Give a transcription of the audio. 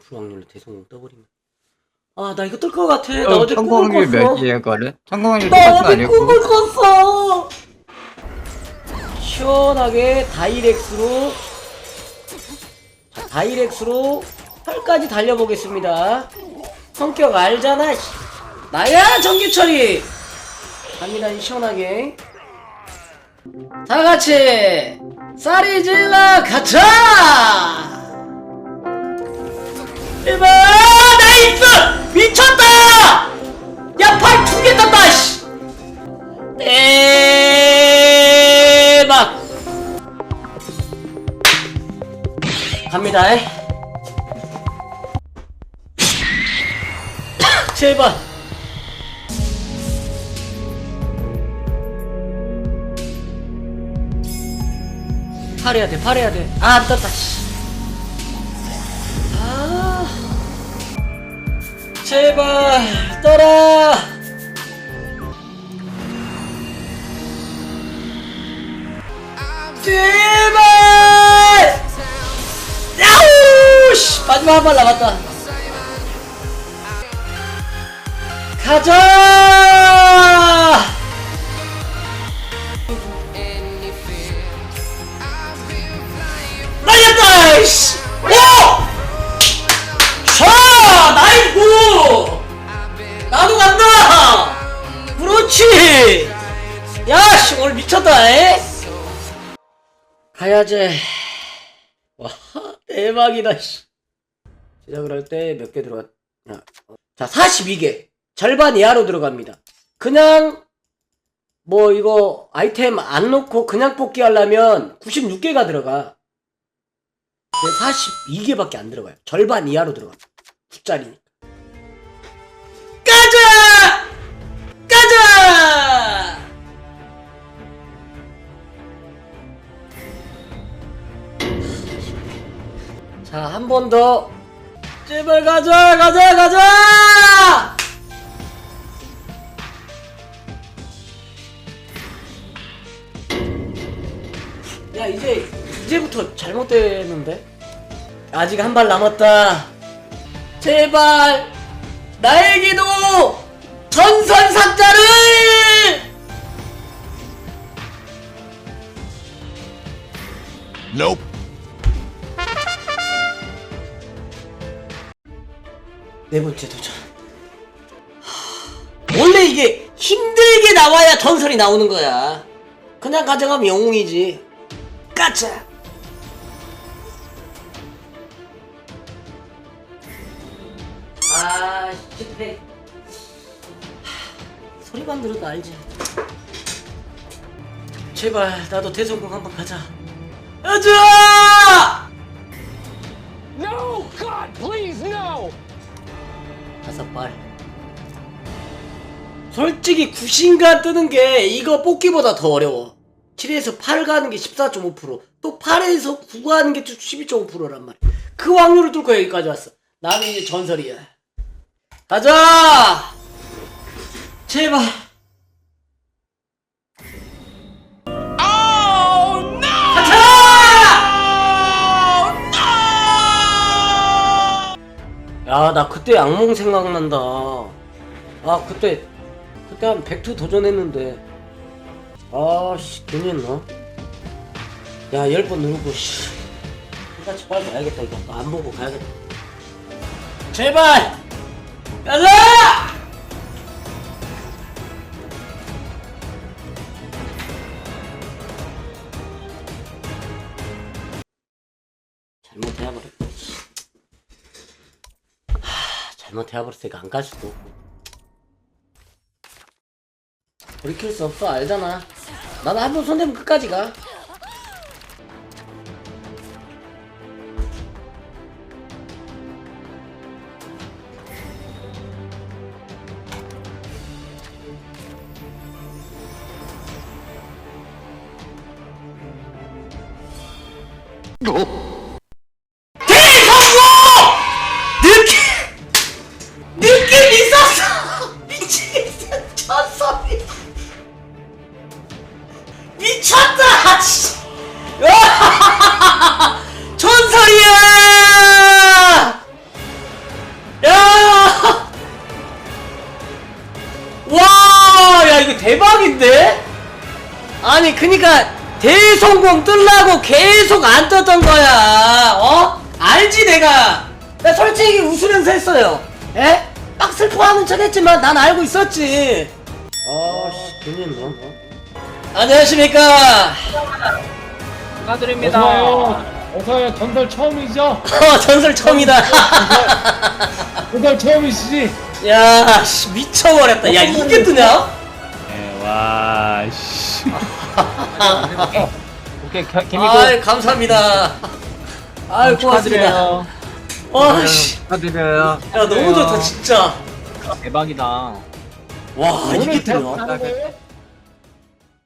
50% 확률로 대성공 떠버리면. 아 나 이거 뜰 것 같아. 나 어, 성공 꿈을 꿨어. 몇이에요, 그거는? 성공 확률 나 똑같은 거 어제 아니었고? 꿈을 꿨어. 시원하게 다이렉스로 자, 다이렉스로 8까지 달려보겠습니다. 성격 알잖아 씨. 나야 전기철이! 갑니다 시원하게. 다 같이 쌀이 질러 가자 제발 나이스 미쳤다! 야팔 두 개 땄다 씨! 대박! 갑니다 제발. 팔해야 돼 팔해야 돼아 안 떴다 씨. 제발 떠라! 제발! 야우 씨 마지막 한 발 남았다. 가자! 날렸다 씨 야씨 오늘 미쳤다 에? 가야지. 와 대박이다 씨. 시작을 할 때 몇 개 들어갔. 자 42개. 절반 이하로 들어갑니다. 그냥 뭐 이거 아이템 안 놓고 그냥 뽑기 하려면 96개가 들어가. 근데 42개밖에 안 들어가요. 절반 이하로 들어가. 9짜리니까 자, 한 번 더. 제발 가자, 가자, 가자! 야, 이제, 이제부터 잘못됐는데? 아직 한 발 남았다. 제발, 나에게도 전선 네 번째 도전. 하, 원래 이게 힘들게 나와야 전설이 나오는 거야. 그냥 가져가면 영웅이지. 까짜. 아, 실패. 하, 소리만 들어도 알지. 제발 나도 대성공 한번 가자. 가자! No! God, please, no! 다섯 발. 솔직히 구신간 뜨는 게 이거 뽑기보다 더 어려워. 7에서 8 가는 게 14.5%, 또 8에서 9 가는 게 12.5%란 말이야. 그 확률을 뚫고 여기까지 왔어. 나는 이제 전설이야. 가자! 제발. 야, 나 그때 악몽 생각난다. 아, 그때, 그때 한 100투 도전했는데. 아, 씨, 괜히 했나? 야, 10번 누르고, 씨. 똑같이 빨리 가야겠다, 이거. 안 보고 가야겠다. 제발! 가자! 잘못해버렸다. 하, 잘못해버렸으니까 안 갈 수도 없고. 돌이킬 수 없어, 알잖아. 나는 한번 손대면 끝까지 가. 대 대박인데? 아니 그니까 대성공 뜰라고 계속 안 떴던 거야 어? 알지 내가 나 솔직히 웃으면서 했어요 에? 막 슬퍼하는 척 했지만 난 알고 있었지 아씨 괜히 뭐 안녕하십니까 축하드립니다. 어서와요. 전설 처음이죠? 어 전설 처음이다 전설 처음이시지? 야 씨, 미쳐버렸다 야 이게 뜨냐? 네, 와, 씨. 오케이, 겨- 김이고 아이 감사합니다 아이 고맙습니다 축하드려요. 와 씨 축하드려요. 야 너무 좋다 진짜 대박이다. 와 이게 오늘